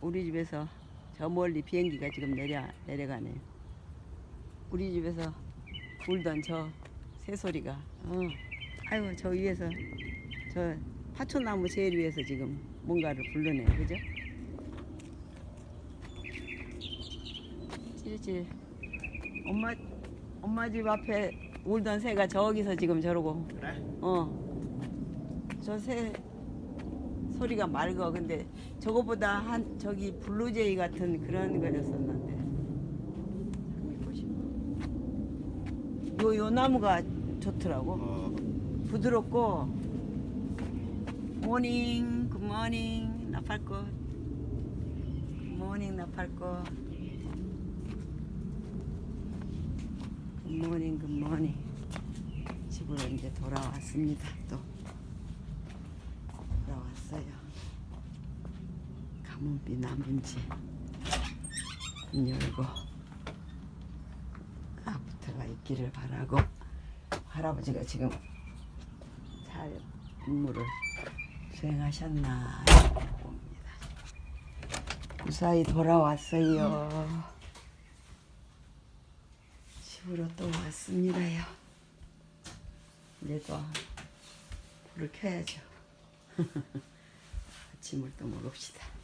우리 집에서 저 멀리 비행기가 지금 내려 내려가네요. 우리 집에서 울던 저 새소리가 어. 아이고 저 위에서 저 파초나무 제일 위에서 지금 뭔가를 부르네요. 그죠? 찌릿찌릿 엄마 엄마 집 앞에 울던 새가 저기서 지금 저러고 그래? 어. 저 새 소리가 맑어. 근데 저거보다 한 저기 블루제이 같은 그런 거였었는데. 요, 요 나무가 좋더라고. 어, 부드럽고. 모닝, 굿모닝, 나팔꽃. 굿모닝, 나팔꽃. 굿모닝, 굿모닝. 집으로 이제 돌아왔습니다. 또. 돌아왔어요. 가뭄비 나문지 문 열고 아부터가 있기를 바라고 할아버지가 지금 잘 임무를 수행하셨나 봅니다. 무사히 돌아왔어요. 집으로 또 왔습니다요. 이제 또 불을 켜야죠. 아침을 또 먹읍시다.